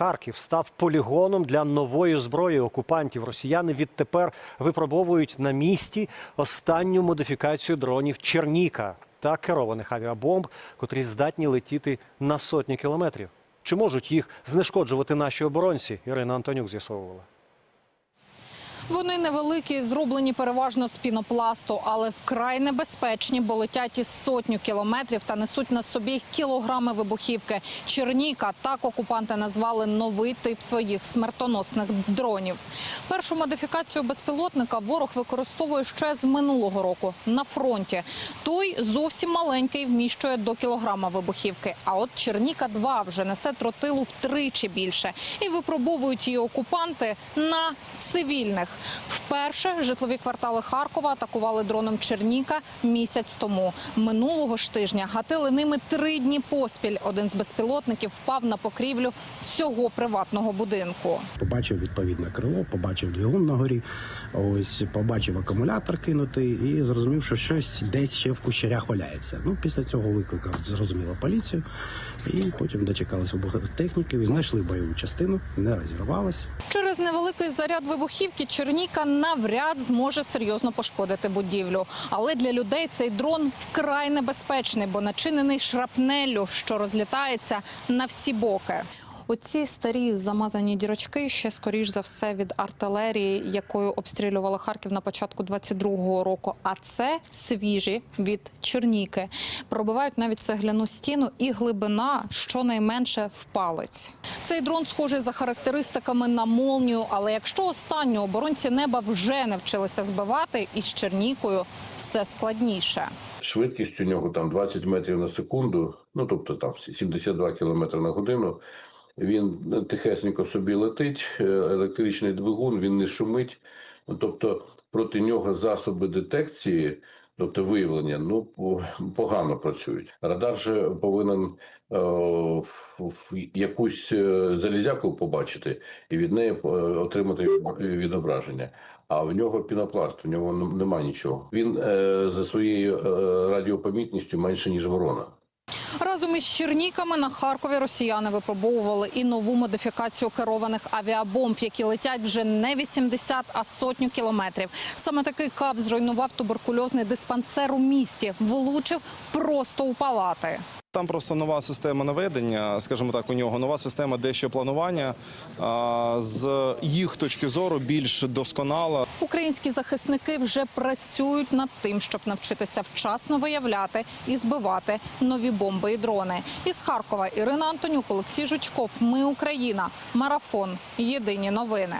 Харків став полігоном для нової зброї окупантів. Росіяни відтепер випробовують на місті останню модифікацію дронів Черніка та керованих авіабомб, котрі здатні летіти на сотні кілометрів. Чи можуть їх знешкоджувати наші оборонці? Ірина Антонюк з'ясовувала. Вони невеликі, зроблені переважно з пінопласту, але вкрай небезпечні, бо летять із сотню кілометрів та несуть на собі кілограми вибухівки. Черніка так окупанти назвали новий тип своїх смертоносних дронів. Першу модифікацію безпілотника ворог використовує ще з минулого року на фронті. Той зовсім маленький вміщує до кілограма вибухівки. А от Черніка 2 вже несе тротилу втричі більше і випробовують її окупанти на цивільних. Вперше житлові квартали Харкова атакували дроном Черніка місяць тому. Минулого ж тижня гатили ними три дні поспіль. Один з безпілотників впав на покрівлю цього приватного будинку. Побачив відповідне крило, побачив двигун на горі, ось побачив акумулятор кинутий і зрозумів, що щось десь ще в кущарях валяється. Ну після цього викликав зрозуміло поліцію, і потім дочекалися техніків і знайшли бойову частину, не розірвалась. Через невеликий заряд вибухівки Черніка навряд зможе серйозно пошкодити будівлю. Але для людей цей дрон вкрай небезпечний, бо начинений шрапнеллю, що розлітається на всі боки. Оці старі замазані дірочки ще скоріш за все від артилерії, якою обстрілювали Харків на початку 22-го року. А це свіжі від Черніки. Пробивають навіть цегляну стіну і глибина щонайменше в палець. Цей дрон схожий за характеристиками на молнію, але якщо останню оборонці неба вже навчилися збивати, із Чернікою все складніше. Швидкість у нього там 20 метрів на секунду, ну тобто там 72 кілометри на годину. Він тихесенько собі летить, е, електричний двигун, він не шумить. Ну, Тобто проти нього засоби детекції, тобто виявлення, ну погано працюють. Радар же повинен е, в- в якусь е, залізяку побачити і від неї е, отримати відображення. А в нього пінопласт, у нього нем- нема нічого. Він е, за своєю е, радіопомітністю менше ніж ворона. Разом із Черніками на Харкові росіяни випробовували і нову модифікацію керованих авіабомб, які летять вже не 80, а сотню кілометрів. Саме такий кап зруйнував туберкульозний диспансер у місті, влучив просто у палати. Там просто нова система наведення, скажімо так, у нього нова система дещо планування з їх точки зору більш досконала. Українські захисники вже працюють над тим, щоб навчитися вчасно виявляти і збивати нові бомби і дрони. Із Харкова Ірина Антонюк, Олексій Жучков. Ми Україна. Марафон. Єдині новини.